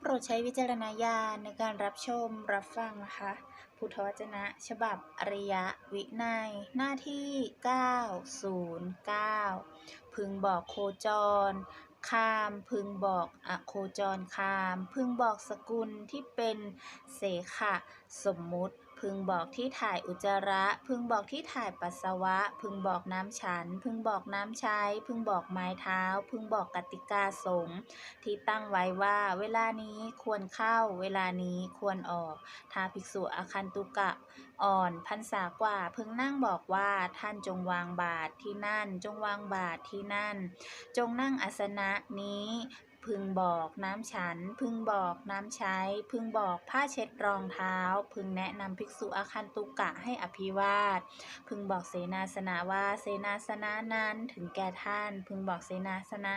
โปรดใช้วิจารณญาณในการรับชมรับฟังนะคะพุทธวจนะ ฉบับอริยวินัยหน้าที่ 909 พึงบอกโคจรคามพึงบอกอโคจรคาม พึงบอกสกุลที่เป็นเสขะสมมุติ พึงบอกที่ถ่ายอุจจาระ พึงบอกที่ถ่ายปัสสาวะ พึงบอกน้ำฉัน พึงบอกน้ำใช้ พึงบอกไม้เท้า พึงบอกกติกาสงฆ์ที่ตั้งไว้ว่าเวลานี้ควรเข้า เวลานี้ควรออก ถ้าภิกษุอคันตุกะอ่อนพรรษากว่า พึงนั่งบอกว่าท่านจงวางบาตรที่นั่น จงวางบาตรที่นั่น จงนั่งอาสนะนี้ พึงบอกน้ำฉัน พึงบอกน้ำใช้ พึงบอกผ้าเช็ดรองเท้า พึงแนะนำภิกษุอาคันตุกะให้อภิวาท พึงบอกเสนาสนะว่าเสนาสนะนั้นถึงแก่ท่าน พึงบอกเสนาสนะ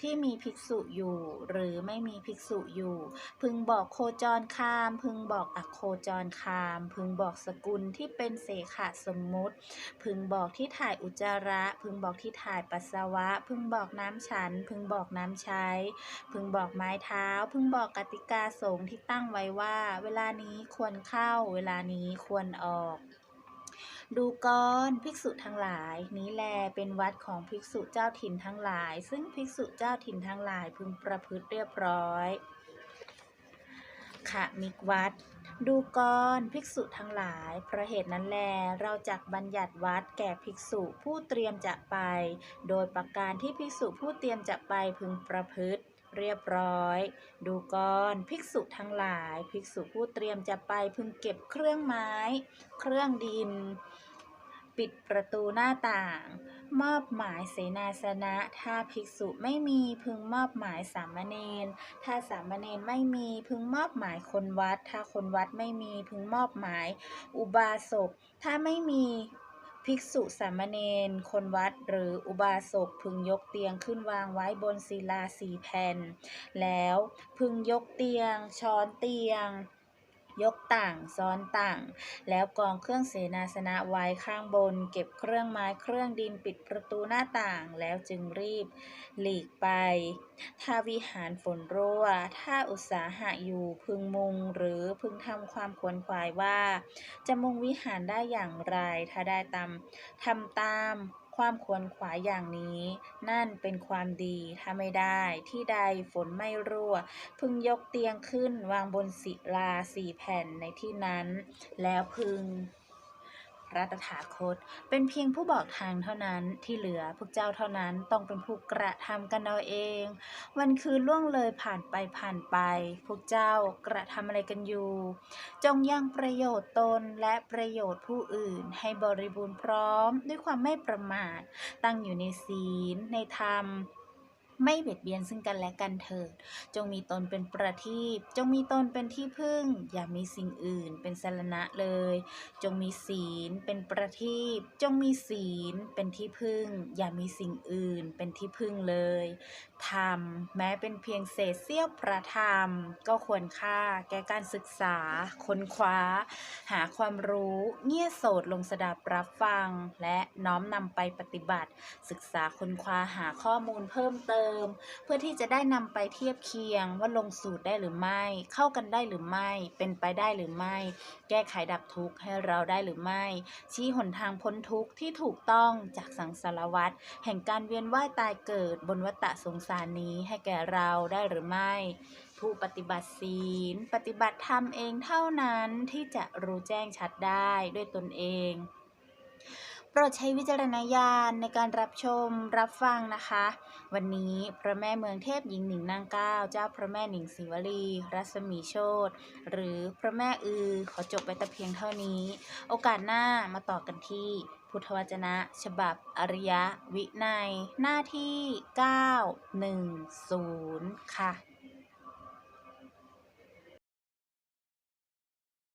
ที่มีภิกษุอยู่หรือไม่มีภิกษุอยู่ พึงบอกโคจรคาม พึงบอกอโคจรคาม พึงบอกสกุลที่เป็นเสขะสมมุติ พึงบอกที่ถ่ายอุจจาระ พึงบอกที่ถ่ายปัสสาวะ พึงบอกน้ำฉัน พึงบอกน้ำใช้พึงบอกไม้เท้า พึงบอกกติกาสงฆ์ที่ตั้งไว้ว่า เวลานี้ควรเข้า เวลานี้ควรออกดูก่อนภิกษุทั้งหลาย นี้แลเป็นวัดของภิกษุเจ้าถิ่นทั้งหลาย ซึ่งภิกษุเจ้าถิ่นทั้งหลายพึงประพฤติเรียบร้อย ขะมิกวัด ดูก่อนภิกษุทั้งหลาย เพราะเหตุนั้นแล เราจักบัญญัติวัดแก่ภิกษุผู้เตรียมจะไป โดยประการที่ภิกษุผู้เตรียมจะไปพึงประพฤติเรียบร้อย ดูก่อนภิกษุทั้งหลาย ภิกษุผู้เตรียมจะไปพึงเก็บเครื่องไม้ เครื่องดิน ปิดประตูหน้าต่าง มอบหมายเสนาสนะ ถ้าภิกษุไม่มีพึงมอบหมายสามเณร ถ้าสามเณรไม่มีพึงมอบหมายคนวัด ถ้าคนวัดไม่มีพึงมอบหมาย อุบาสก ถ้าไม่มีภิกษุสามเณร คนวัดหรืออุบาสกพึงยกเตียงขึ้นวางไว้บนศิลาสีแผ่น แล้วพึงยกเตียง ช้อนเตียง ยกต่างซ้อนต่าง แล้วกองเครื่องเสนาสนะไว้ข้างบน เก็บเครื่องไม้เครื่องดินปิดประตูหน้าต่าง แล้วจึงรีบ หลีกไป ถ้าวิหารฝนรั่ว ถ้าอุตสาหะอยู่พึงมุงหรือพึงทำความขวนขวายว่า จะมุงวิหารได้อย่างไร ถ้าได้ตามทำตาม ความควรขวายอย่างนี้ นั่นเป็นความดี ถ้าไม่ได้ ที่ใดฝนไม่รั่ว พึงยกเตียงขึ้นวางบนศิลาสี่แผ่นในที่นั้น แล้วพึง ระตถาคต เป็นเพียงผู้บอกทางเท่านั้นที่เหลือพวกเจ้าเท่านั้นต้องเป็นผู้กระทำกันเอาเอง วันคืนล่วงเลยผ่านไปผ่านไป พวกเจ้ากระทำอะไรกันอยู่ จงยังประโยชน์ตนและประโยชน์ผู้อื่นให้บริบูรณ์พร้อม ด้วยความไม่ประมาท ตั้งอยู่ในศีลในธรรม ไม่เบียดเบียนซึ่งกันและกันเถิด จงมีตนเป็นประทีปจงมีตนเป็นที่พึ่ง อย่ามีสิ่งอื่นเป็นสรณะเลย จงมีศีลเป็นประทีปจงมีศีลเป็นที่พึ่ง อย่ามีสิ่งอื่นเป็นที่พึ่งเลย ธรรม แม้เป็นเพียงเศษเสี้ยวประธรรม ก็ควรค่าแก่การศึกษา ค้นคว้า หาความรู้ เงี่ยโสดลงสดับรับฟัง และน้อมนำไปปฏิบัติ ศึกษาค้นคว้าหาข้อมูลเพิ่มเติมเพื่อที่จะได้นำไปเทียบเคียงว่าลงสูตรได้หรือไม่ เข้ากันได้หรือไม่ เป็นไปได้หรือไม่ แก้ไขดับทุกข์ให้เราได้หรือไม่ ชี้หนทางพ้นทุกข์ที่ถูกต้องจากสังสารวัฏแห่งการเวียนว่ายตายเกิดบนวัฏสงสารนี้ให้แก่เราได้หรือไม่ ผู้ปฏิบัติศีล ปฏิบัติธรรมเองเท่านั้นที่จะรู้แจ้งชัดได้ด้วยตนเองโปรดใช้วิจารณญาณในการรับชมรับฟังนะคะ วันนี้พระแม่เมืองเทพหญิงหนิงนางเก้าเจ้าพระแม่หนิงศิวลี รัศมีโชตหรือพระแม่อือ ขอจบไปแต่เพียงเท่านี้ โอกาสหน้ามาต่อกันที่ พุทธวจนะ ฉบับอริยวินัย หน้าที่ 910 ค่ะ